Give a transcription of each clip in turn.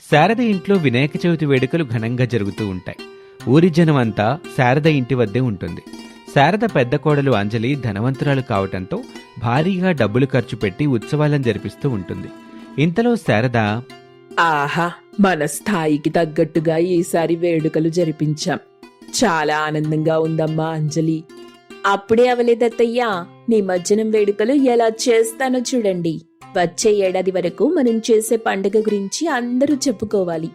శారద ఇంట్లో వినాయక చవితి వేడుకలు ఘనంగా జరుగుతూ ఉంటాయి. ఊరి జనం అంతా శారద ఇంటి వద్దే ఉంటుంది. శారద పెద్ద కోడలు అంజలి ధనవంతురాలు కావటంతో భారీగా డబ్బులు ఖర్చు పెట్టి ఉత్సవాలను జరిపిస్తూ ఉంటుంది. ఇంతలో శారద ఆహా మన స్థాయికి తగ్గట్టుగా ఈసారి వేడుకలు జరిపించాం. చాలా ఆనందంగా ఉందమ్మా అంజలి. అప్పుడే అవలేదత్తయ్యా నిమజ్జనం వేడుకలు ఎలా చేస్తానో చూడండి. వచ్చే ఏడాది వరకు మనం చేసే పండుగ గురించి అందరూ చెప్పుకోవాలి.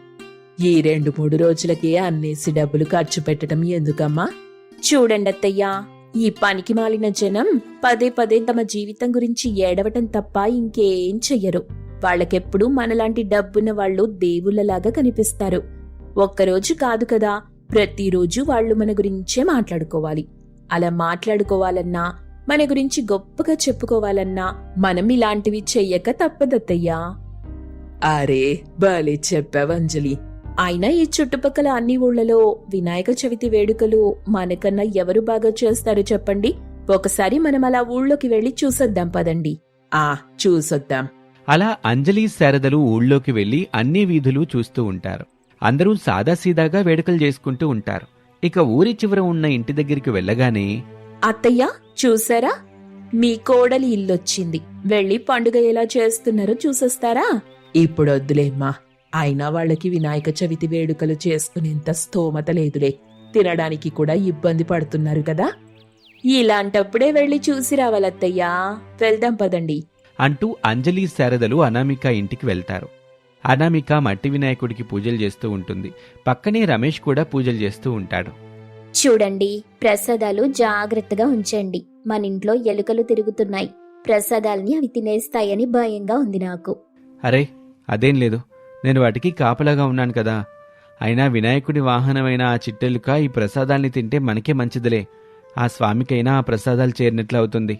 ఈ రెండు మూడు రోజులకే అన్నేసి డబ్బులు ఖర్చు పెట్టడం ఎందుకమ్మా? చూడండి అత్తయ్యా ఈ పనికి మాలిన జనం పదే పదే తమ జీవితం గురించి ఏడవటం తప్ప ఇంకేం చెయ్యరు. వాళ్ళకెప్పుడు మనలాంటి డబ్బున్న వాళ్ళు దేవుళ్ళలాగా కనిపిస్తారు. ఒక్కరోజు కాదు కదా ప్రతిరోజు వాళ్ళు మన గురించే మాట్లాడుకోవాలి. అలా మాట్లాడుకోవాలన్నా మన గురించి గొప్పగా చెప్పుకోవాలన్నా మనం ఇలాంటివి చెయ్యక తప్పదత్తయ్యా. అరే బాలే చెప్పావంజలి అయినా ఈ చుట్టుపక్కల అన్ని ఊళ్ళలో వినాయక చవితి వేడుకలు మనకన్నా ఎవరు బాగా చేస్తారు చెప్పండి. ఒకసారి మనం అలా ఊళ్ళోకి వెళ్ళి చూసొద్దాం పదండి. ఆ చూసొద్దాం. అలా అంజలి శారదలు ఊళ్ళోకి వెళ్ళి అన్ని వీధులు చూస్తూ ఉంటారు. అందరూ సాదాసీదాగా వేడుకలు చేసుకుంటూ ఉంటారు. ఇక ఊరి చివర ఉన్న ఇంటి దగ్గరికి వెళ్ళగానే అత్తయ్య చూసారా? మీ కోడలి ఇల్లొచ్చింది. వెళ్ళి పండుగ ఎలా చేస్తున్నారో చూసొస్తారా? ఇప్పుడు వద్దులేమ్మా అయినా వాళ్ళకి వినాయక చవితి వేడుకలు చేసుకునేంత స్తోమత లేదులే. తినడానికి కూడా ఇబ్బంది పడుతున్నారు కదా. ఇలాంటప్పుడే వెళ్ళి చూసి రావాలత్తయ్యా. వెళ్దాం పదండి. అంటూ అంజలి శారదలు అనామిక ఇంటికి వెళ్తారు. అనామిక మట్టి వినాయకుడికి పూజలు చేస్తూ ఉంటుంది. పక్కనే రమేష్ కూడా పూజలు చేస్తూ ఉంటాడు. చూడండి ప్రసాదాలు జాగ్రత్తగా ఉంచండి. మన ఇంట్లో ఎలుకలు తిరుగుతున్నాయి. ప్రసాదాల్ని అవి తినేస్తాయని భయంగా ఉంది నాకు. అరే అదేం లేదు. నేను వాటికి కాపలాగా ఉన్నాను కదా. అయినా వినాయకుడి వాహనమైన ఆ చిట్టెలుక ఈ ప్రసాదాల్ని తింటే మనకే మంచిదిలే. ఆ స్వామికైనా ఆ ప్రసాదాలు చేరినట్లు అవుతుంది.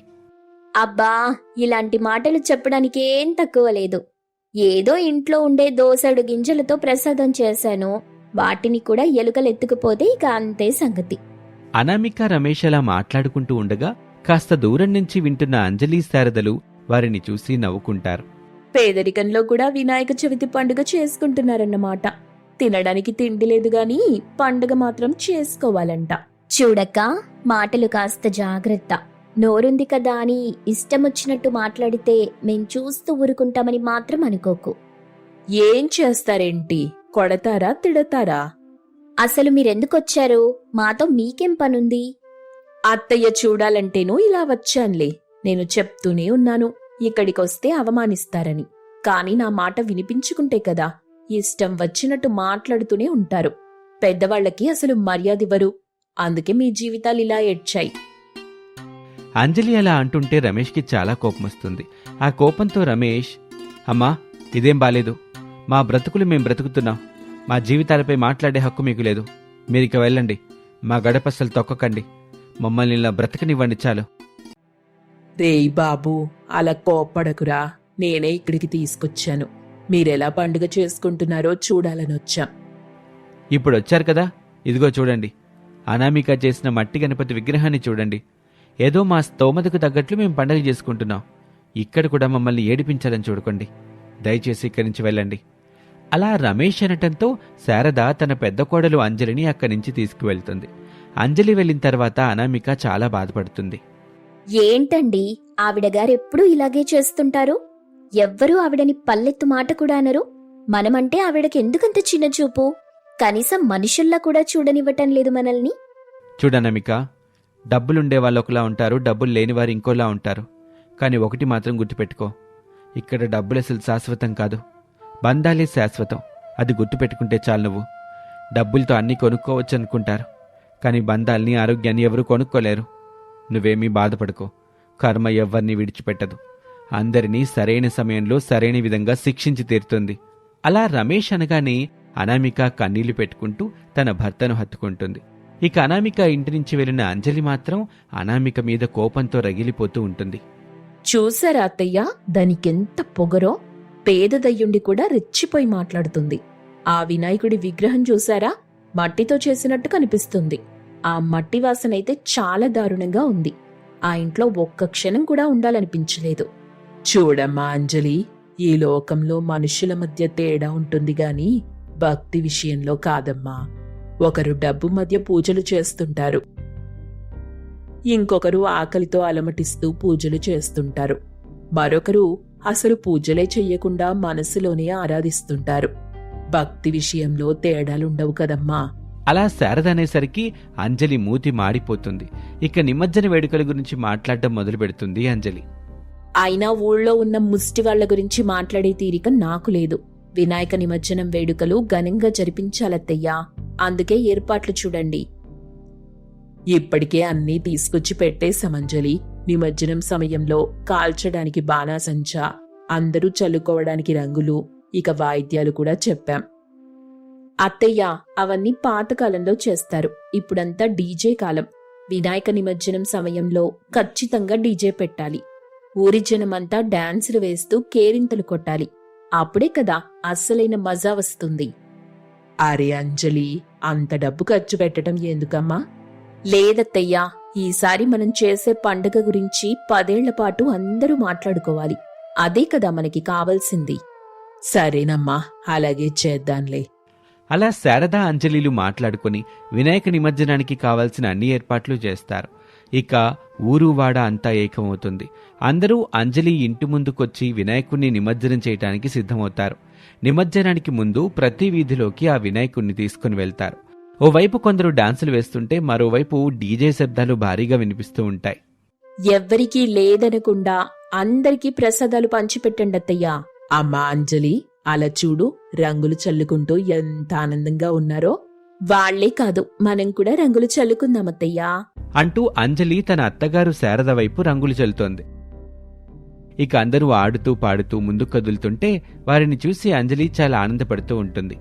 అబ్బా ఇలాంటి మాటలు చెప్పడానికి ఏం తక్కువ లేదు. ఏదో ఇంట్లో ఉండే దోసడు గింజలతో ప్రసాదం చేశాను. వాటిని కూడా ఎలుకలు ఎత్తుకుపోతే ఇక అంతే సంగతి. అనామిక రమేష్ అలా మాట్లాడుకుంటూ ఉండగా కాస్త దూరం నుంచి వింటున్న అంజలి శారదలు వారిని చూసి నవ్వుకుంటారు. పేదరికంలో కూడా వినాయక చవితి పండుగ చేసుకుంటున్నారన్నమాట. తినడానికి తిండి లేదు గాని పండుగ మాత్రం చేసుకోవాలంట. చూడక్క మాటలు కాస్త జాగ్రత్త. నోరుంది కదా అని ఇష్టమొచ్చినట్టు మాట్లాడితే మేం చూస్తూ ఊరుకుంటామని మాత్రం అనుకోకు. ఏం చేస్తారేంటి? కొడతారా తిడతారా? అసలు మీరెందుకొచ్చారు? మాతో మీకేం పనుంది? అత్తయ్య చూడాలంటేనూ ఇలా వచ్చానులే. నేను చెప్తూనే ఉన్నాను ఇక్కడికొస్తే అవమానిస్తారని. కాని నా మాట వినిపించుకుంటే కదా ఇష్టం వచ్చినట్టు మాట్లాడుతూనే ఉంటారు. పెద్దవాళ్ళకి అసలు మర్యాదివ్వరు. అందుకే మీ జీవితాలు ఇలా ఏడ్చాయి. అంజలి అలా అంటుంటే రమేష్కి చాలా కోపం వస్తుంది. ఆ కోపంతో రమేష్ అమ్మా ఇదేం బాలేదు. మా బ్రతుకులు మేం బ్రతుకుతున్నాం. మా జీవితాలపై మాట్లాడే హక్కు మీకు లేదు. మీరిక వెళ్ళండి. మా గడపసలు తొక్కకండి. మమ్మల్ని ఇలా బ్రతకనివ్వండి చాలు. రేయ్ బాబు అలా కోప్పడకురా. నేనే ఇక్కడికి తీసుకొచ్చాను. మీరెలా పండుగ చేసుకుంటున్నారో చూడాలని వచ్చాం. ఇప్పుడు వచ్చారు కదా? ఇదిగో చూడండి. అనామిక చేసిన మట్టి గణపతి విగ్రహాన్ని చూడండి. ఏదో మా స్తోమతకు తగ్గట్లు మేము పండగ చేసుకుంటున్నాం. ఇక్కడ కూడా మమ్మల్ని ఏడిపించాలని చూడుకోండి. దయచేసి ఇక్కడి నుంచి వెళ్ళండి. అలా రమేష్ అనటంతో శారద తన పెద్ద కోడలు అంజలిని అక్కడి నుంచి తీసుకువెళ్తుంది. అంజలి వెళ్ళిన తర్వాత అనామిక చాలా బాధపడుతుంది. ఏంటండి? ఆవిడ గారు ఎప్పుడూ ఇలాగే చేస్తుంటారు? ఎవ్వరూ ఆవిడని పల్లెత్తు మాట కూడా అనరు. మనమంటే ఆవిడకి ఎందుకంత చిన్న చూపు? కనీసం మనుషుల్లా కూడా చూడనివ్వటం లేదు మనల్ని. చూడనమిక డబ్బులుండే వాళ్ళు ఒకలా ఉంటారు డబ్బులు లేని వారు ఇంకోలా ఉంటారు. కానీ ఒకటి మాత్రం గుర్తుపెట్టుకో ఇక్కడ డబ్బులు అసలు శాశ్వతం కాదు. బంధాలే శాశ్వతం అది గుర్తుపెట్టుకుంటే చాలు నువ్వు. డబ్బులతో అన్నీ కొనుక్కోవచ్చు అనుకుంటారు కానీ బంధాల్ని ఆరోగ్యాన్ని ఎవరు కొనుక్కోలేరు. నువ్వేమీ బాధపడుకో కర్మ ఎవ్వరిని విడిచిపెట్టదు. అందరినీ సరైన సమయంలో సరైన విధంగా శిక్షించి తీరుతుంది. అలా రమేష్ అనగానే అనామిక కన్నీళ్ళు పెట్టుకుంటూ తన భర్తను హత్తుకుంటుంది. ఇక అనామిక ఇంటి నుంచి వెళ్ళిన అంజలి మాత్రం అనామిక మీద కోపంతో రగిలిపోతూ ఉంటుంది. చూసారా అత్తయ్య? దానికెంత పొగరో? పేదదయ్యుండి కూడా రెచ్చిపోయి మాట్లాడుతుంది. ఆ వినాయకుడి విగ్రహం చూసారా మట్టితో చేసినట్టు కనిపిస్తుంది. ఆ మట్టి వాసనైతే చాలా దారుణంగా ఉంది. ఆ ఇంట్లో ఒక్క క్షణం కూడా ఉండాలనిపించలేదు. చూడమ్మా అంజలి ఈ లోకంలో మనుషుల మధ్య తేడా ఉంటుంది గాని భక్తి విషయంలో కాదమ్మా. ఒకరు డబ్బు మధ్య పూజలు చేస్తుంటారు. ఇంకొకరు ఆకలితో అలమటిస్తూ పూజలు చేస్తుంటారు. మరొకరు అసలు పూజలే చెయ్యకుండా మనసులోనే ఆరాధిస్తుంటారు. భక్తి విషయంలో తేడాలుండవు కదమ్మా. అలా శారద అనేసరికి అంజలి మూతి మాడిపోతుంది. ఇక నిమజ్జన వేడుకల గురించి మాట్లాడడం మొదలు పెడుతుంది అంజలి. అయినా ఊళ్ళో ఉన్న ముష్టి వాళ్ళ గురించి మాట్లాడే తీరిక నాకు లేదు. వినాయక నిమజ్జనం వేడుకలు ఘనంగా జరిపించాలత్తయ్యా. అందుకే ఏర్పాట్లు చూడండి. ఇప్పటికే అన్నీ తీసుకొచ్చి పెట్టేశామంజలి నిమజ్జనం సమయంలో కాల్చడానికి బాణాసంచా అందరూ చల్లుకోవడానికి రంగులు ఇక వాయిద్యాలు కూడా చెప్పాం. అత్తయ్య అవన్నీ పాతకాలంలో చేస్తారు. ఇప్పుడంతా డీజే కాలం. వినాయక నిమజ్జనం సమయంలో ఖచ్చితంగా డీజే పెట్టాలి. ఊరి జనమంతా డాన్సులు వేస్తూ కేరింతలు కొట్టాలి. అప్పుడే కదా అస్సలైన మజా వస్తుంది. అరే అంజలి అంత డబ్బు ఖర్చు పెట్టడం ఎందుకమ్మా? లేదత్తయ్యా ఈసారి మనం చేసే పండగ గురించి పదేళ్ళ పాటు అందరూ మాట్లాడుకోవాలి. అదే కదా మనకి కావాల్సింది. సరేనమ్మా అలాగే చేద్దాంలే. అలా శారదా అంజలిలు మాట్లాడుకొని వినాయక నిమజ్జనానికి కావాల్సిన అన్ని ఏర్పాట్లు చేస్తారు. ఇక ఊరు వాడ అంతా ఏకమవుతుంది. అందరూ అంజలి ఇంటి ముందుకొచ్చి వినాయకుణ్ణి నిమజ్జనం చేయటానికి సిద్ధమవుతారు. నిమజ్జనానికి ముందు ప్రతి వీధిలోకి ఆ వినాయకుణ్ణి తీసుకుని వెళ్తారు. ఓవైపు కొందరు డాన్సులు వేస్తుంటే మరోవైపు డీజే శబ్దాలు భారీగా వినిపిస్తూ ఉంటాయి. ఎవ్వరికీ లేదనకుండా అందరికీ ప్రసాదాలు పంచిపెట్టండి అత్తయ్యా. అమ్మా అంజలి అలా చూడు రంగులు చల్లుకుంటూ ఎంత ఆనందంగా ఉన్నారో. వాళ్ళే కాదు మనం కూడా రంగులు చల్లుకుందాం అత్తయ్యా. అంటూ అంజలి తన అత్తగారు శారద వైపు రంగులు చల్లుతోంది. ఇక అందరూ ఆడుతూ పాడుతూ ముందుకు కదులుతుంటే వారిని చూసి అంజలి చాలా ఆనందపడుతూ ఉంటుంది.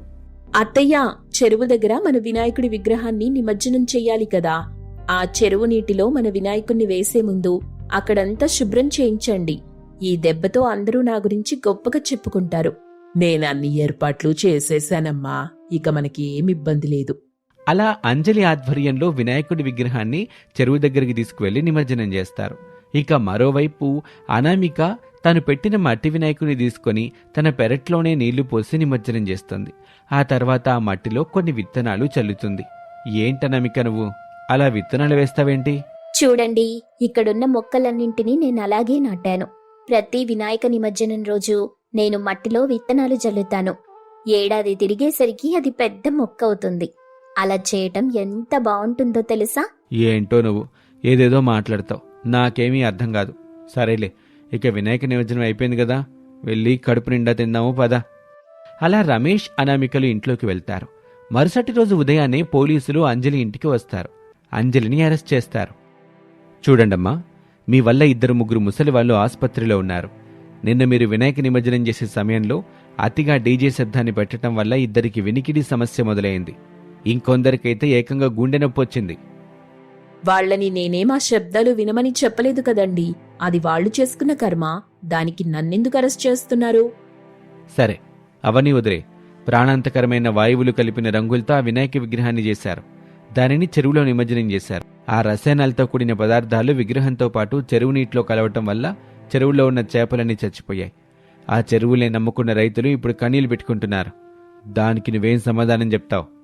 అత్తయ్య చెరువు దగ్గర మన వినాయకుడి విగ్రహాన్ని నిమజ్జనం చెయ్యాలి కదా. ఆ చెరువు నీటిలో మన వినాయకుణ్ణి వేసే ముందు అక్కడంతా శుభ్రం చేయించండి. ఈ దెబ్బతో అందరూ నా గురించి గొప్పగా చెప్పుకుంటారు. నేనన్ని ఏర్పాట్లు చేసేశానమ్మా ఇక మనకి ఏమి ఇబ్బంది లేదు. అలా అంజలి ఆధ్వర్యంలో వినాయకుడి విగ్రహాన్ని చెరువు దగ్గరికి తీసుకువెళ్ళి నిమజ్జనం చేస్తారు. ఇక మరోవైపు అనామిక తను పెట్టిన మట్టి వినాయకుడిని తీసుకొని తన పెరట్లోనే నీళ్ళు పోసి నిమజ్జనం చేస్తుంది. ఆ తర్వాత ఆ మట్టిలో కొన్ని విత్తనాలు చల్లుతుంది. ఏంటనామిక నువ్వు? అలా విత్తనాలు వేస్తావేంటి? చూడండి ఇక్కడున్న మొక్కలన్నింటినీ నేను అలాగే నాటాను. ప్రతి వినాయక నిమజ్జనం రోజు నేను మట్టిలో విత్తనాలు జల్లుతాను ఏడాది తిరిగేసరికి అది పెద్ద మొక్క అవుతుంది. అలా చేయటం ఎంత బాగుంటుందో తెలుసా? ఏంటో నువ్వు? ఏదేదో మాట్లాడతావు. నాకేమీ అర్థం కాదు. సరేలే ఇక వినాయక నిమజ్జనం అయిపోయింది కదా. వెళ్ళి కడుపు నిండా తిందాము పద. అలా రమేష్ అనామికలు ఇంట్లోకి వెళ్తారు. మరుసటి రోజు ఉదయాన్నే పోలీసులు అంజలి ఇంటికి వస్తారు. అంజలిని అరెస్ట్ చేస్తారు. చూడండమ్మా మీ వల్ల ఇద్దరు ముగ్గురు ముసలి వాళ్ళు ఆసుపత్రిలో ఉన్నారు. నిన్న మీరు వినాయక నిమజ్జనం చేసే సమయంలో అతిగా డీజే శబ్దాన్ని పెట్టడం వల్ల ఇద్దరికి వినికిడి సమస్య మొదలైంది. ఇంకొందరికైతే ఏకంగా గుండె నొప్పి వచ్చింది. వాళ్ళని నేనేం ఆ శబ్దాలు వినమని చెప్పలేదు కదండి. అది వాళ్ళు చేసుకున్న కర్మ. దానికి నన్నెందుకు అరెస్ట్ చేస్తున్నారు? సరే అవన్నీ వదిలే. ప్రాణాంతకరమైన వాయువులు కలిపిన రంగులతో ఆ వినాయక విగ్రహాన్ని చేశారు. దానిని చెరువులో నిమజ్జనం చేశారు. ఆ రసాయనాలతో కూడిన పదార్థాలు విగ్రహంతో పాటు చెరువు నీటిలో కలవటం వల్ల చెరువులో ఉన్న చేపలన్నీ చచ్చిపోయాయి. ఆ చెరువులే నమ్ముకున్న రైతులు ఇప్పుడు కన్నీళ్ళు పెట్టుకుంటున్నారు. దానికి నువ్వేం సమాధానం చెప్తావు?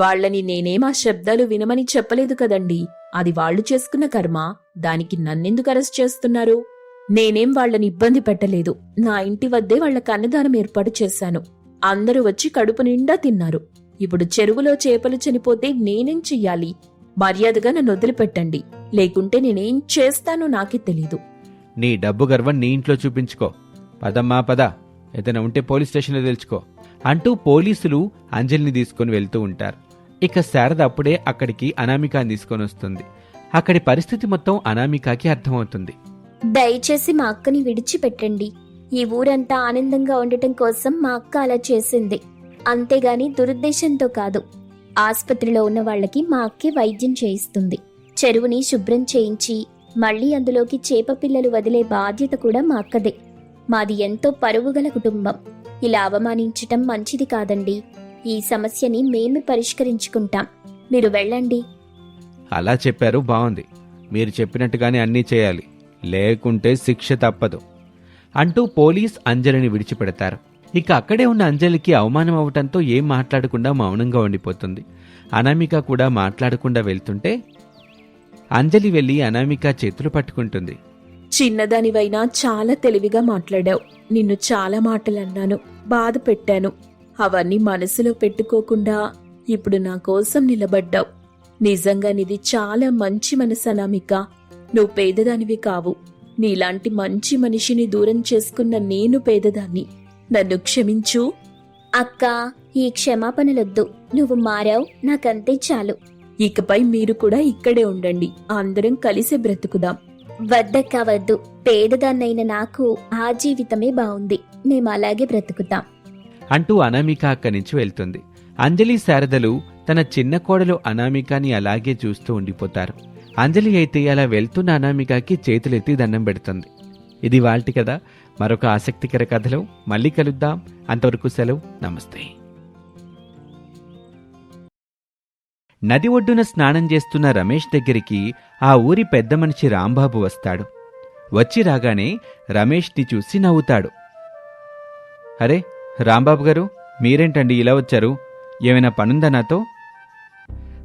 వాళ్ళని నేనేం ఆ శబ్దాలు వినమని చెప్పలేదు కదండి. అది వాళ్ళు చేసుకున్న కర్మ. దానికి నన్నెందుకు అరెస్ట్ చేస్తున్నారు? నేనేం వాళ్ళని ఇబ్బంది పెట్టలేదు. నా ఇంటి వద్దే వాళ్ళ కన్నదానం ఏర్పాటు చేశాను. అందరూ వచ్చి కడుపు నిండా తిన్నారు. ఇప్పుడు చెరువులో చేపలు చనిపోతే నేనేం చెయ్యాలి? మర్యాదగా నన్ను వదిలిపెట్టండి. లేకుంటే నేనేం చేస్తానో నాకే తెలీదు. నీ డబ్బు గర్వం నీ ఇంట్లో చూపించుకో. పదమ్మా పద. ఏదైనా ఉంటే పోలీస్ స్టేషన్లో తెలుసుకో అంటూ పోలీసులు అంజలిని తీసుకొని వెళ్తూ ఉంటారు. ఇక శారద అప్పుడే అక్కడికి అనామికాని తీసుకొని వస్తుంది. అక్కడి పరిస్థితి మొత్తం అనామికాకి అర్థమవుతుంది. దయచేసి మా అక్కని విడిచిపెట్టండి. ఈ ఊరంతా ఆనందంగా ఉండటం కోసం మా అక్క అలా చేసింది. అంతేగాని దురుద్దేశంతో కాదు. ఆసుపత్రిలో ఉన్న వాళ్ళకి మా అక్కే వైద్యం చేయిస్తుంది. చెరువుని శుభ్రం చేయించి మళ్ళీ అందులోకి చేప పిల్లలు వదిలే బాధ్యత కూడా మా అక్కదే. మాది ఎంతో పరువుగల కుటుంబం. ఇలా అవమానించటం మంచిది కాదండి. ఈ సమస్యని మేమే పరిష్కరించుకుంటాం. మీరు వెళ్ళండి. అలా చెప్పారు బాగుంది మీరు చెప్పినట్టుగానే అన్నీ చేయాలి. లేకుంటే శిక్ష తప్పదు. అంటూ పోలీస్ అంజలిని విడిచిపెడతారు. ఇక అక్కడే ఉన్న అంజలికి అవమానం అవటంతో ఏం మాట్లాడకుండా మౌనంగా ఉండిపోతుంది. అనామిక కూడా మాట్లాడకుండా వెళ్తుంటే అంజలి వెళ్ళి అనామిక చేతులు పట్టుకుంటుంది. చిన్నదానివైనా చాలా తెలివిగా మాట్లాడావు. నిన్ను చాలా మాటలు అన్నాను బాధ పెట్టాను అవన్నీ మనసులో పెట్టుకోకుండా ఇప్పుడు నా కోసం నిలబడ్డావు. నిజంగా నీది చాలా మంచి మనసు అనామిక. నువ్వు పేదదానివి కావు. నీలాంటి మంచి మనిషిని దూరం చేసుకున్న నేను పేదదాన్ని. నన్ను క్షమించు. అక్క ఈ క్షమాపణలొద్దు. నువ్వు మారావు. నాకంతే చాలు. ఇకపై మీరు కూడా ఇక్కడే ఉండండి. అందరం కలిసి బ్రతుకుదాం. వద్దక్క వద్దు. పేదదాన్నైన నాకు ఆ జీవితమే బాగుంది మేము అలాగే బ్రతుకుతాం. అంటూ అనామిక అక్కడి నుంచి వెళ్తుంది. అంజలి శారదలు తన చిన్న కోడలు అనామికని అలాగే చూస్తూ ఉండిపోతారు. అంజలి అయితే అలా వెళ్తున్న అనామికకి చేతులెత్తి దండం పెడుతుంది. ఇది వాల్టి కదా మరొక ఆసక్తికర కథలో మళ్ళీ కలుద్దాం. అంతవరకు సెలవు. నమస్తే. నది ఒడ్డున స్నానం చేస్తున్న రమేష్ దగ్గరికి ఆ ఊరి పెద్ద మనిషి రాంబాబు వస్తాడు. వచ్చి రాగానే రమేష్ని చూసి నవ్వుతాడు. అరే రాంబాబు గారు మీరేంటండి ఇలా వచ్చారు? ఏమైనా పనుందా నాతో?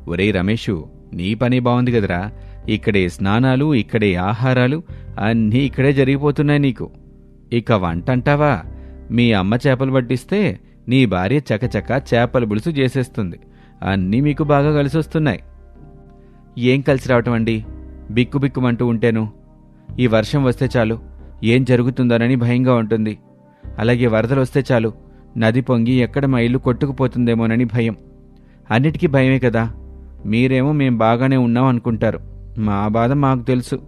ఒరే రమేషు నీ పని బాగుంది కదరా. ఇక్కడే స్నానాలు ఇక్కడే ఆహారాలు అన్నీ ఇక్కడే జరిగిపోతున్నాయి నీకు. ఇక వంట అంటావా మీ అమ్మ చేపలు పట్టిస్తే నీ భార్య చకచక చేపల పులుసు చేసేస్తుంది. అన్నీ మీకు బాగా కలిసి వస్తున్నాయి ఏం కలిసి రావటం అండి? బిక్కుబిక్కుమంటూ ఉంటేను. ఈ వర్షం వస్తే చాలు. ఏం జరుగుతుందోనని భయంగా ఉంటుంది. అలాగే వరదలు వస్తే చాలు. నది పొంగి ఎక్కడ మా ఇల్లు కొట్టుకుపోతుందేమోనని భయం. అన్నిటికీ భయమే కదా. మీరేమో మేం బాగానే ఉన్నాం అనుకుంటారు. మా బాధ మాకు తెలుసు.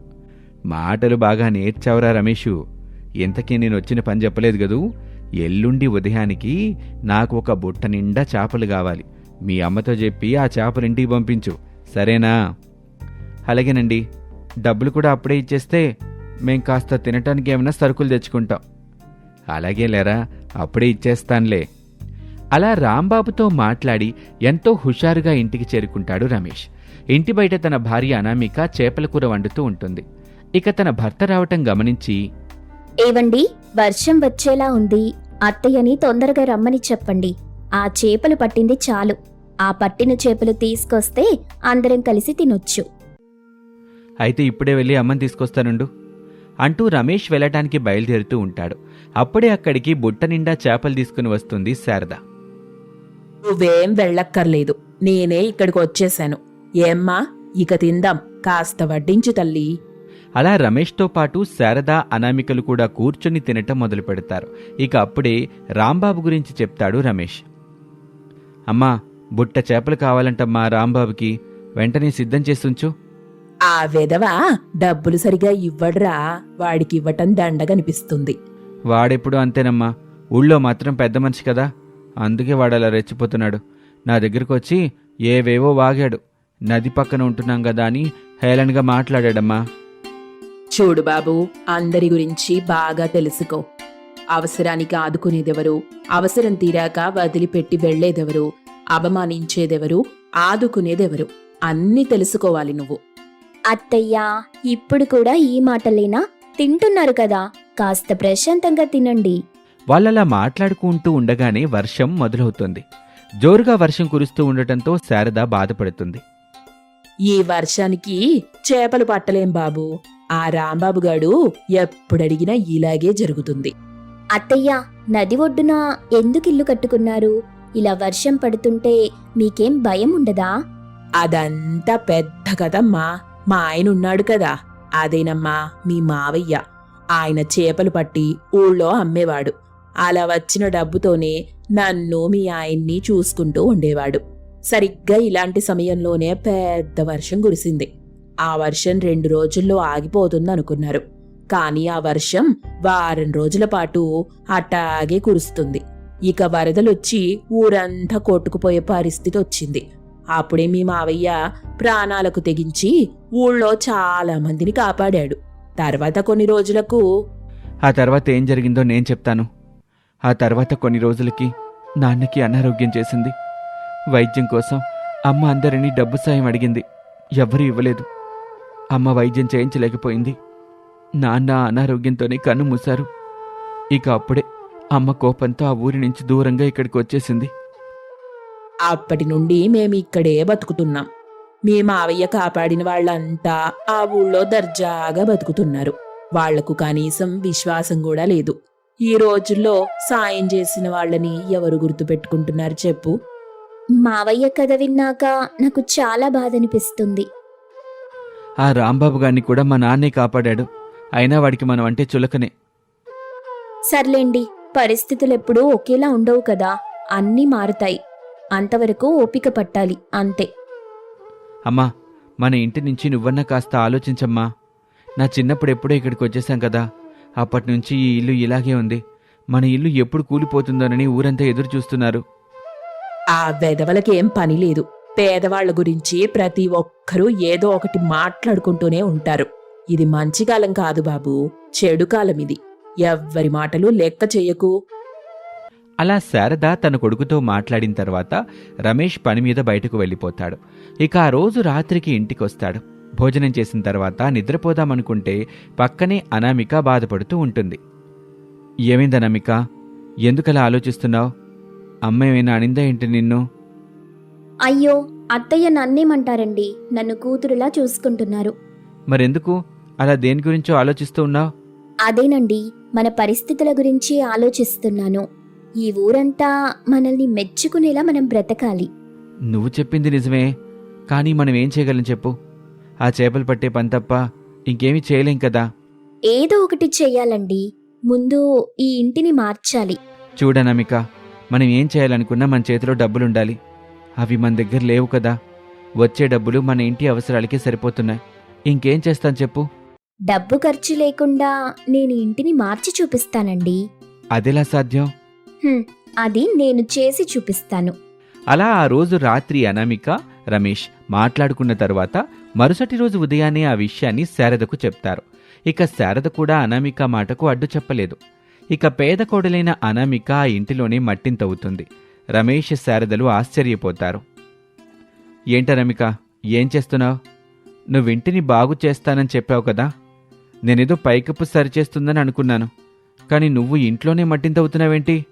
మాటలు బాగా నేర్చావురా రమేషు. ఇంతకీ నేను వచ్చిన పని చెప్పలేదు కదూ? ఎల్లుండి ఉదయానికి నాకు ఒక బుట్ట నిండా చేపలు కావాలి. మీ అమ్మతో చెప్పి ఆ చేపలు ఇంటికి పంపించు. సరేనా? అలాగేనండి. డబ్బులు కూడా అప్పుడే ఇచ్చేస్తే మేం కాస్త తినటానికి ఏమైనా సరుకులు తెచ్చుకుంటాం. అలాగే లేరా? అప్పుడే ఇచ్చేస్తాన్లే. అలా రాంబాబుతో మాట్లాడి ఎంతో హుషారుగా ఇంటికి చేరుకుంటాడు రమేష్. ఇంటి బయట తన భార్య అనామిక చేపల కూర వండుతూ ఉంటుంది. ఇక తన భర్త రావటం గమనించి ఏవండి వర్షం వచ్చేలా ఉంది. అత్తయ్యని తొందరగా రమ్మని చెప్పండి. ఆ చేపలు పట్టింది చాలు. ఆ పట్టిన చేపలు తీసుకొస్తే అందరం కలిసి తినొచ్చు. అయితే ఇప్పుడే వెళ్ళి అమ్మని తీసుకొస్తానుండు? అంటూ రమేష్ వెళ్ళటానికి బయలుదేరుతూ ఉంటాడు. అప్పుడే అక్కడికి బుట్ట నిండా చేపలు తీసుకుని వస్తుంది శారద. నువ్వేం వెళ్ళక్కర్లేదు. నేనే ఇక్కడికి వచ్చేశాను ఏమ్మా ఇక తిందాం. కాస్త వడ్డించు తల్లి. అలా రమేష్తో పాటు శారద అనామికలు కూడా కూర్చొని తినటం మొదలు పెడతారు. ఇక అప్పుడే రాంబాబు గురించి చెప్తాడు రమేష్. అమ్మా బుట్ట చేపలు కావాలంటమ్మా రాంబాబుకి. వెంటనే సిద్ధం చేసుంచు ఆ విధవా డబ్బులు సరిగా ఇవ్వడ్రా. వాడికి ఇవ్వటం దండగనిపిస్తుంది. వాడెప్పుడు అంతేనమ్మా. ఊళ్ళో మాత్రం పెద్ద మనిషి కదా. అందుకే వాడు అలా రెచ్చిపోతున్నాడు. నా దగ్గరకు వచ్చి ఏవేవో వాగాడు. నది పక్కన ఉంటున్నాం కదా అని హేళనగా మాట్లాడాడమ్మా. చూడు బాబు అందరి గురించి బాగా తెలుసుకో. అవసరానికి ఆదుకునేదెవరు? అవసరం తీరాక వదిలిపెట్టి వెళ్ళేదెవరు అవమానించేదెవరు? ఆదుకునేదెవరు? అన్నీ తెలుసుకోవాలి నువ్వు. అత్తయ్యా ఇప్పుడు కూడా ఈ మాటలేనా? తింటున్నారు కదా. కాస్త ప్రశాంతంగా తినండి. వాళ్ళలా మాట్లాడుకుంటూ ఉండగానే వర్షం మొదలవుతుంది. జోరుగా వర్షం కురుస్తూ ఉండటంతో శారద బాధపడుతుంది. ఈ వర్షానికి చేపలు పట్టలేం బాబు. ఆ రాంబాబు గాడు ఎప్పుడడిగినా ఇలాగే జరుగుతుంది. అత్తయ్య నది ఒడ్డున ఎందుకు ఇల్లు కట్టుకున్నారు? ఇలా వర్షం పడుతుంటే మీకేం భయం ఉండదా? అదంతా పెద్ద కదమ్మా మా ఆయన ఉన్నాడు కదా. అదేనమ్మా మీ మావయ్య. ఆయన చేపలు పట్టి ఊళ్ళో అమ్మేవాడు. అలా వచ్చిన డబ్బుతోనే నన్ను మీ ఆయన్ని చూసుకుంటూ ఉండేవాడు. సరిగ్గా ఇలాంటి సమయంలోనే పెద్ద వర్షం కురిసింది. ఆ వర్షం రెండు రోజుల్లో ఆగిపోతుందనుకున్నారు. కానీ ఆ వర్షం వారం రోజుల పాటు అట్టాగే కురుస్తుంది. ఇక వరదలొచ్చి ఊరంతా కొట్టుకుపోయే పరిస్థితి వచ్చింది అప్పుడే మీ మావయ్య ప్రాణాలకు తెగించి ఊళ్ళో చాలా మందిని కాపాడాడు. తర్వాత కొన్ని రోజులకు ఆ తర్వాత ఏం జరిగిందో నేను చెప్తాను. ఆ తర్వాత కొన్ని రోజులకి నాన్నకి అనారోగ్యం చేసింది. వైద్యం కోసం అమ్మ అందరినీ డబ్బు సాయం అడిగింది. ఎవ్వరూ ఇవ్వలేదు. అమ్మ వైద్యం చేయించలేకపోయింది. నాన్న అనారోగ్యంతోనే కన్ను మూశారు. ఇక అప్పుడే అమ్మ కోపంతో ఆ ఊరి నుంచి దూరంగా ఇక్కడికి వచ్చేసింది. అప్పటి నుండి మేము ఇక్కడే బతుకుతున్నాం. మీ మావయ్య కాపాడిన వాళ్ళంతా ఆ ఊళ్ళో దర్జాగా బతుకుతున్నారు. వాళ్ళకు కనీసం విశ్వాసం కూడా లేదు. ఈ రోజుల్లో సాయం చేసిన వాళ్ళని ఎవరు గుర్తుపెట్టుకుంటున్నారు చెప్పు? మావయ్య కథ విన్నాక నాకు చాలా బాధ అనిపిస్తుంది ఆ రాంబాబు గారిని కూడా మా నాన్నే కాపాడాడు. అయినా వాడికి మనం అంటే చులకనే. సర్లేండి పరిస్థితులు ఎప్పుడూ ఒకేలా ఉండవు కదా. అన్నీ మారుతాయి. అంతవరకు ఓపిక పట్టాలి అంతే. అమ్మా మన ఇంటి నుంచి నువ్వన్నా కాస్త ఆలోచించమ్మా. నా చిన్నప్పుడు ఎప్పుడో ఇక్కడికి వచ్చేసాం కదా. అప్పటి నుంచి ఈ ఇల్లు ఇలాగే ఉంది. మన ఇల్లు ఎప్పుడు కూలిపోతుందోనని ఊరంతా ఎదురు చూస్తున్నారు. ఆ వెధవలకేం పని లేదు. పేదవాళ్ళ గురించి ప్రతి ఒక్కరూ ఏదో ఒకటి మాట్లాడుకుంటూనే ఉంటారు. ఇది మంచి కాలం కాదు బాబు. చెడు కాలం ఇది. ఎవ్వరి మాటలు లెక్క చెయ్యకు అలా శారద తన కొడుకుతో మాట్లాడిన తర్వాత రమేష్ పని మీద బయటకు వెళ్ళిపోతాడు. ఇక ఆ రోజు రాత్రికి ఇంటికొస్తాడు. భోజనం చేసిన తర్వాత నిద్రపోదామనుకుంటే పక్కనే అనామిక బాధపడుతూ ఉంటుంది. ఏమైంది అనామిక? ఎందుకలా ఆలోచిస్తున్నావు? అమ్మ ఏమైనా అనిందా ఏంటి నిన్ను? అయ్యో అత్తయ్య నన్నేమంటారండి. నన్ను కూతురులా చూసుకుంటున్నారు. మరెందుకు? అలా దేని గురించో ఆలోచిస్తూ ఉన్నావు? అదేనండి మన పరిస్థితుల గురించి ఆలోచిస్తున్నాను. ఈ ఊరంతా మనల్ని మెచ్చుకునేలా మనం బ్రతకాలి. నువ్వు చెప్పింది నిజమే కానీ మనం ఏం చేయగలం చెప్పు. ఆ చేపలు పట్టే పని తప్ప ఇంకేమీ చేయలేం కదా. ఏదో ఒకటి చెయ్యాలండి. ముందు ఈ ఇంటిని మార్చాలి. చూడనమిక మనం ఏం చేయాలనుకున్నా మన చేతిలో డబ్బులుండాలి. అవి మన దగ్గర లేవు కదా. వచ్చే డబ్బులు మన ఇంటి అవసరాలకే సరిపోతున్నాయి. ఇంకేం చేస్తాను చెప్పు? డబ్బు ఖర్చు లేకుండా నేను ఇంటిని మార్చి చూపిస్తానండి. అదెలా సాధ్యం? అది నేను చేసి చూపిస్తాను. అలా ఆ రోజు రాత్రి అనామిక రమేష్ మాట్లాడుకున్న తరువాత మరుసటి రోజు ఉదయాన్నే ఆ విషయాన్ని శారదకు చెప్తారు. ఇక శారద కూడా అనామిక మాటకు అడ్డు చెప్పలేదు. ఇక పేద కోడలైన అనామిక ఆ ఇంటిలోనే మట్టింతవుతుంది రమేష్ శారదలు ఆశ్చర్యపోతారు. ఏంటనమిక ఏం చేస్తున్నావు? నువ్వింటిని బాగు చేస్తానని చెప్పావు కదా. నేనేదో పైకప్పు సరిచేస్తుందని అనుకున్నాను. కానీ నువ్వు ఇంట్లోనే మట్టింతవుతున్నావేంటి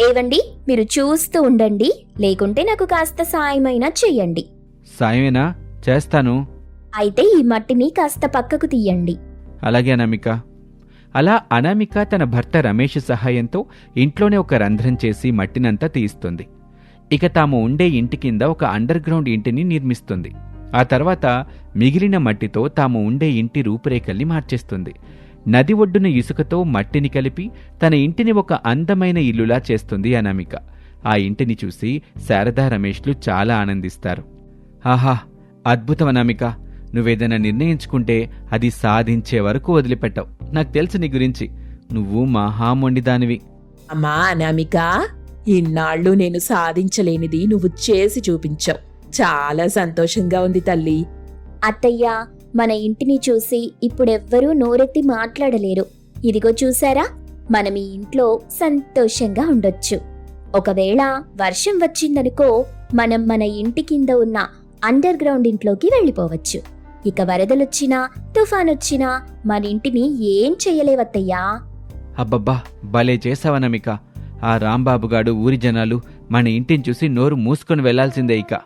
ఏవండి? మీరు చూస్తూ ఉండండి. లేకుంటే నాకు కాస్త సాయమైనా చెయ్యండి. సాయమేనా? చేస్తాను. అయితే ఈ మట్టిని కాస్త పక్కకు తీయండి. అలాగే అనామిక. అలా అనామిక తన భర్త రమేష్ సహాయంతో ఇంట్లోనే ఒక రంధ్రం చేసి మట్టినంతా తీయిస్తుంది. ఇక తాము ఉండే ఇంటి కింద ఒక అండర్ గ్రౌండ్ ఇంటిని నిర్మిస్తుంది. ఆ తర్వాత మిగిలిన మట్టితో తాము ఉండే ఇంటి రూపురేఖల్ని మార్చేస్తుంది. నది ఒడ్డున ఇసుకతో మట్టిని కలిపి తన ఇంటిని ఒక అందమైన ఇల్లులా చేస్తుంది అనామిక. ఆ ఇంటిని చూసి శారదా రమేష్లు చాలా ఆనందిస్తారు. ఆహా! అద్భుతం అనామిక. నువ్వేదైనా నిర్ణయించుకుంటే అది సాధించే వరకు వదిలిపెట్టవు. నాకు తెలుసు నీ గురించి. నువ్వు మహామొండిదానివి అమ్మా అనామిక! ఇన్నాళ్ళు నేను సాధించలేనిది నువ్వు చేసి చూపించావు. చాలా సంతోషంగా ఉంది తల్లి. అత్తయ్య మన ఇంటిని చూసి ఇప్పుడెవ్వరూ నోరెత్తి మాట్లాడలేరు. ఇదిగో చూసారా? మనం ఈ ఇంట్లో సంతోషంగా ఉండొచ్చు. ఒకవేళ వర్షం వచ్చిందనుకో మనం మన ఇంటి కింద ఉన్న అండర్ గ్రౌండ్ ఇంట్లోకి వెళ్ళిపోవచ్చు. ఇక వరదలొచ్చినా తుఫానొచ్చినా మన ఇంటిని ఏం చేయలేవత్తయ్యా? అబ్బబ్బా భలే చేసావనమిక. ఆ రాంబాబుగాడు ఊరి జనాలు మన ఇంటిని చూసి నోరు మూసుకొని వెళ్ళాల్సిందే ఇక.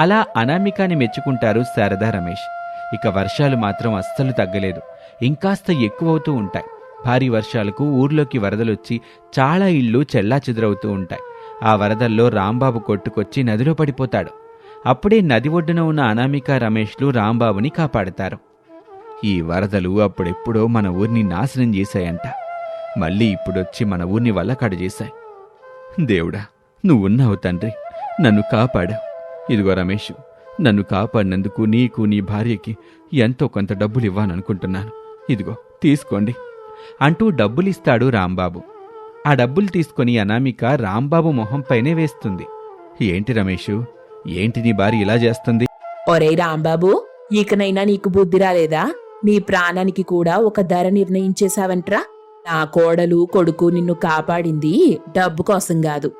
అలా అనామికాని మెచ్చుకుంటారు శారదా రమేష్. ఇక వర్షాలు మాత్రం అస్సలు తగ్గలేదు. ఇంకాస్త ఎక్కువవుతూ ఉంటాయి. భారీ వర్షాలకు ఊర్లోకి వరదలొచ్చి చాలా ఇళ్ళు చెల్లా చెదరవుతూ ఉంటాయి. ఆ వరదల్లో రాంబాబు కొట్టుకొచ్చి నదిలో పడిపోతాడు. అప్పుడే నది ఒడ్డున ఉన్న అనామిక రమేష్లు రాంబాబుని కాపాడతారు. ఈ వరదలు అప్పుడెప్పుడో మన ఊరిని నాశనం చేశాయంట. మళ్ళీ ఇప్పుడొచ్చి మన ఊరిని వల్లకాడు చేశాయి. దేవుడా నువ్వున్నావు తండ్రి. నన్ను కాపాడావు ఇదిగో రమేష్ నన్ను కాపాడినందుకు నీకు నీ భార్యకి ఎంతో కొంత డబ్బులు ఇవ్వాలనుకుంటున్నాను ఇదిగో తీసుకోండి అంటూ డబ్బులిస్తాడు రాంబాబు. ఆ డబ్బులు తీసుకొని అనామిక రాంబాబు మొహంపైనే వేస్తుంది. ఏంటి రమేషు? ఏంటి నీ భార్య ఇలా చేస్తుంది? ఒరే రాంబాబు ఇకనైనా నీకు బుద్ధి రాలేదా? నీ ప్రాణానికి కూడా ఒక ధర నిర్ణయించేశావంట్రా? నా కోడలు కొడుకు నిన్ను కాపాడింది డబ్బు కోసం కాదు.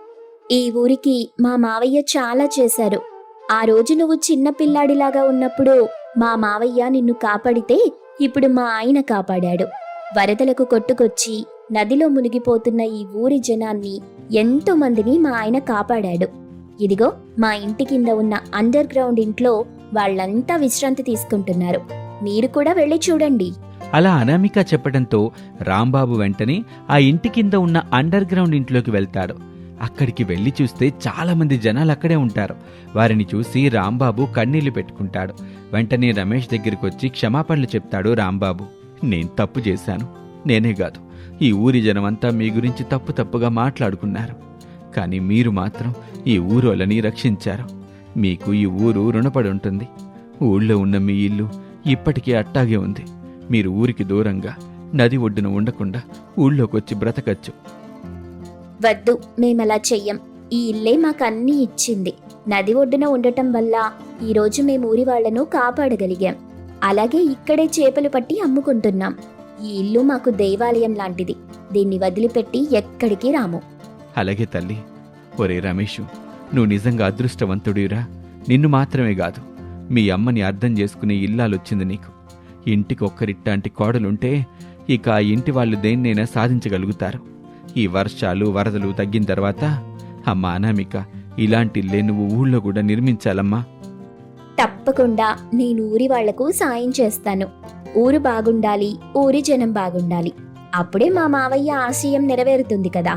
ఈ ఊరికి మా మావయ్య చాలా చేశారు. ఆ రోజు నువ్వు చిన్న పిల్లాడిలాగా ఉన్నప్పుడు మా మావయ్య నిన్ను కాపాడితే ఇప్పుడు మా ఆయన కాపాడాడు. వరదలకు కొట్టుకొచ్చి నదిలో మునిగిపోతున్న ఈ ఊరి జనాన్ని ఎంతో మందిని మా ఆయన కాపాడాడు. ఇదిగో మా ఇంటి కింద ఉన్న అండర్ గ్రౌండ్ ఇంట్లో వాళ్ళంతా విశ్రాంతి తీసుకుంటున్నారు. మీరు కూడా వెళ్ళి చూడండి. అలా అనామిక చెప్పడంతో రాంబాబు వెంటనే ఆ ఇంటి కింద ఉన్న అండర్ గ్రౌండ్ ఇంట్లోకి వెళ్తాడు. అక్కడికి వెళ్ళి చూస్తే చాలామంది జనాలు అక్కడే ఉంటారు. వారిని చూసి రాంబాబు కన్నీళ్ళు పెట్టుకుంటాడు. వెంటనే రమేష్ దగ్గరికి వచ్చి క్షమాపణలు చెప్తాడు రాంబాబు. నేను తప్పు చేశాను. నేనే కాదు. ఈ ఊరి జనమంతా మీ గురించి తప్పు తప్పుగా మాట్లాడుకున్నారు. కానీ మీరు మాత్రం ఈ ఊరోళ్ళని రక్షించారు. మీకు ఈ ఊరు రుణపడి ఉంటుంది. ఊళ్ళో ఉన్న మీ ఇల్లు ఇప్పటికీ అట్టాగే ఉంది. మీరు ఊరికి దూరంగా నది ఒడ్డున ఉండకుండా ఊళ్ళోకొచ్చి బ్రతకచ్చు. వద్దు మేమలా చెయ్యం. ఈ ఇల్లే మాకన్నీ ఇచ్చింది. నది ఒడ్డున ఉండటం వల్ల ఈరోజు మేము ఊరి వాళ్ళను కాపాడగలిగాం. అలాగే ఇక్కడే చేపలు పట్టి అమ్ముకుంటున్నాం. ఈ ఇల్లు మాకు దేవాలయం లాంటిది. దీన్ని వదిలిపెట్టి ఎక్కడికి రాము? అలాగే తల్లి. ఒరే రమేషు నువ్వు నిజంగా అదృష్టవంతుడిరా నిన్ను మాత్రమే కాదు మీ అమ్మని అర్థం చేసుకునే ఇల్లాలొచ్చింది నీకు. ఇంటికి ఒక్కరిట్టాంటి కోడలుంటే ఇక ఆ ఇంటి వాళ్ళు దేన్నైనా సాధించగలుగుతారు. ఈ వర్షాలు వరదలు తగ్గిన తర్వాత అమ్మ అనామిక ఇలాంటి ఇల్లే నువ్వు ఊళ్ళో కూడా నిర్మించాలమ్మా. తప్పకుండా నేను ఊరి వాళ్ళకు సాయం చేస్తాను. ఊరు బాగుండాలి ఊరి జనం బాగుండాలి. అప్పుడే మా మావయ్య ఆశయం నెరవేరుతుంది కదా.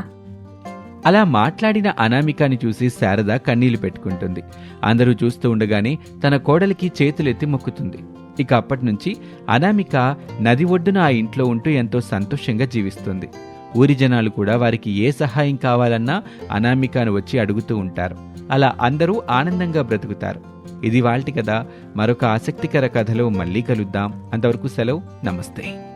అలా మాట్లాడిన అనామికాని చూసి శారద కన్నీళ్ళు పెట్టుకుంటుంది. అందరూ చూస్తూ ఉండగానే తన కోడలికి చేతులెత్తి మొక్కుతుంది. ఇక అప్పటి నుంచి అనామిక నది ఒడ్డున ఆ ఇంట్లో ఉంటూ ఎంతో సంతోషంగా జీవిస్తుంది. ఊరి జనాలు కూడా వారికి ఏ సహాయం కావాలన్నా అనామికాను వచ్చి అడుగుతూ ఉంటారు. అలా అందరూ ఆనందంగా బ్రతుకుతారు. ఇది వాళ్ళటి కదా మరొక ఆసక్తికర కథలో మళ్ళీ కలుద్దాం. అంతవరకు సెలవు. నమస్తే.